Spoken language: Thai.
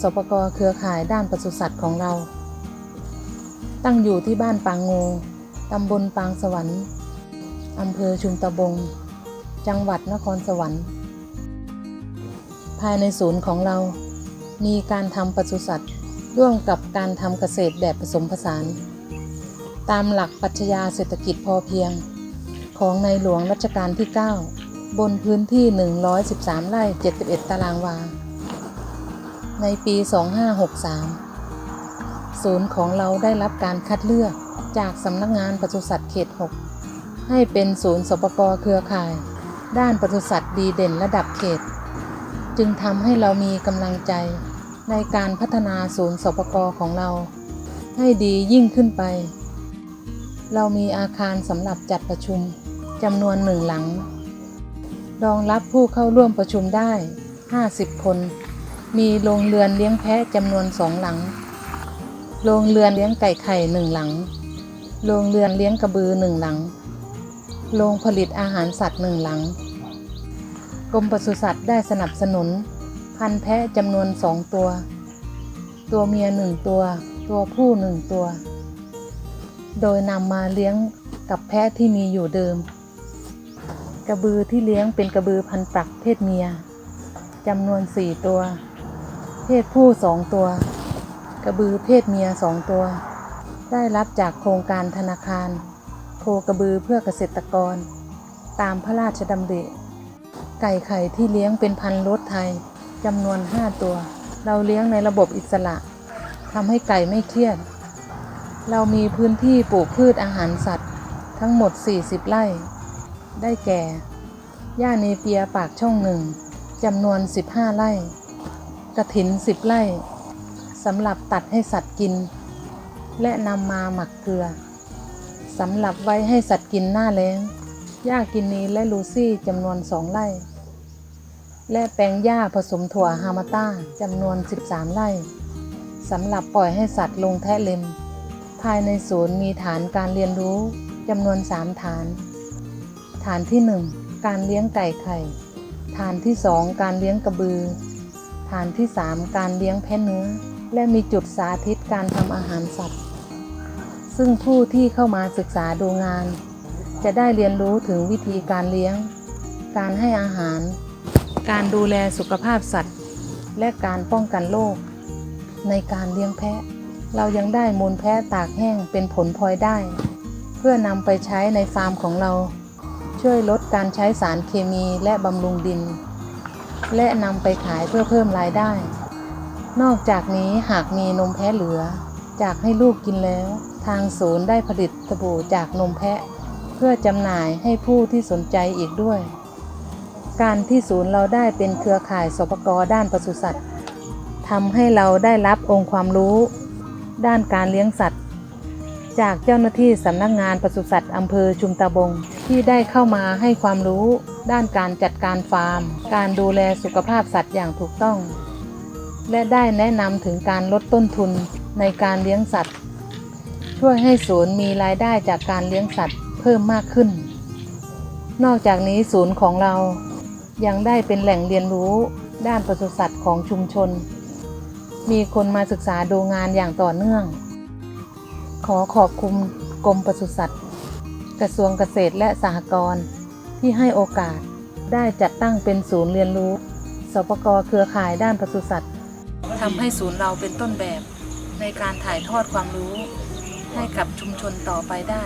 สปกเครือข่ายด้านปศุสัตว์ของเรา ตั้งอยู่ที่บ้านปางงูตำบลปางสวรรค์อำเภอชุมตะบง จังหวัดนครสวรรค์ ภายในศูนย์ของเรา มีการทำปศุสัตว์ร่วมกับการทำเกษตรแบบผสมผสาน ตามหลักปรัชญาเศรษฐกิจพอเพียง ของในหลวงรัชกาลที่ 9 บนพื้นที่ 113 ไร่ 71 ตารางวา ในปี 2563 ศูนย์ของเราได้รับการคัดเลือกจากสำนักงานปศุสัตว์เขต 6 ให้เป็นศูนย์สปกเครือข่าย ด้านปศุสัตว์ดีเด่นระดับเขต จึงทำให้เรามีกำลังใจในการพัฒนาศูนย์สปกของเรา ให้ดียิ่งขึ้นไป เรามีอาคารสำหรับจัดประชุมจำนวนหนึ่งหลัง รองรับผู้เข้าร่วมประชุมได้ 50 คน มีโรงเรือนเลี้ยงแพะจำนวนสองหลัง โรงเรือนเลี้ยงไก่ไข่หนึ่งหลัง โรงเรือนเลี้ยงกระบือหนึ่งหลัง โรงผลิตอาหารสัตว์หนึ่งหลัง กรมปศุสัตว์ได้สนับสนุน พันแพะจำนวนสองตัว ตัวเมียหนึ่งตัว ตัวผู้หนึ่งตัว โดยนำมาเลี้ยงกับแพะที่มีอยู่เดิม กระบือที่เลี้ยงเป็นกระบือพันปักเพศเมียจำนวนสี่ตัว เพศผู้สองตัว กระบือเพศเมียสองตัว ได้รับจากโครงการธนาคาร โคกระบือเพื่อเกษตรกร ตามพระราชดำริ ไก่ไข่ที่เลี้ยงเป็นพันธุ์รถไทยจำนวน 5 ตัว เราเลี้ยงในระบบอิสระทำให้ไก่ไม่เครียด เรามีพื้นที่ปลูกพืชอาหารสัตว์ ทั้งหมด 40 ไร่ ได้แก่หญ้าเนเปียปากช่องหนึ่งจำนวน 15 ไร่ กระถิน10ไร่สำหรับตัดให้สัตว์กิน และนำมาหมักเกลือสำหรับไว้ให้สัตว์กินหน้าแล้งหญ้ากินนีและลูซี่จำนวนสองไร่ และแปลงหญ้าผสมถั่วฮามาต้าจำนวน 13 ไร่สำหรับปล่อยให้สัตว์ลงแทะเล็ม ภายในศูนย์มีฐานการเรียนรู้จำนวน 3 ฐาน ฐานที่ 1 การเลี้ยงไก่ไข่ ฐานที่ 2 การเลี้ยงกระบือ ฐานที่ 3 การเลี้ยงแพะเนื้อ และมีจุดสาธิตการทำอาหารสัตว์ ซึ่งผู้ที่เข้ามาศึกษาดูงาน จะได้เรียนรู้ถึงวิธีการเลี้ยง การให้อาหาร การดูแลสุขภาพสัตว์ และการป้องกันโรคในการเลี้ยงแพะ เรายังได้มูลแพะตากแห้งเป็นผลพลอยได้ เพื่อนำไปใช้ในฟาร์มของเรา ช่วยลดการใช้สารเคมีและบำรุงดิน และนำไปขายเพื่อเพิ่มรายได้ นอกจากนี้หากมีนมแพะเหลือ จากให้ลูกกินแล้ว ทางศูนย์ได้ผลิตสบู่จากนมแพะ เพื่อจำหน่ายให้ผู้ที่สนใจอีกด้วย การที่ศูนย์เราได้เป็นเครือข่ายสปกรด้านปศุสัตว์ทำให้เราได้รับองค์ความรู้ ด้านการเลี้ยงสัตว์ จากเจ้าหน้าที่สำนักงานปศุสัตว์อำเภอชุมตาบงที่ได้เข้ามาให้ความรู้ ด้านการจัดการฟาร์ม การดูแลสุขภาพสัตว์อย่างถูกต้อง และได้แนะนำถึงการลดต้นทุนในการเลี้ยงสัตว์ ช่วยให้ศูนย์มีรายได้จากการเลี้ยงสัตว์เพิ่มมากขึ้น นอกจากนี้ศูนย์ของเรายังได้เป็นแหล่งเรียนรู้ด้านปศุสัตว์ของชุมชน มีคนมาศึกษาดูงานอย่างต่อเนื่อง ขอขอบคุณกรมปศุสัตว์ กระทรวงเกษตรและสหกรณ์ ที่ให้โอกาสได้จัดตั้งเป็นศูนย์เรียนรู้สปกเครือข่ายด้านปศุสัตว์ทำให้ศูนย์เราเป็นต้นแบบ ในการถ่ายทอดความรู้ ให้กับชุมชนต่อไปได้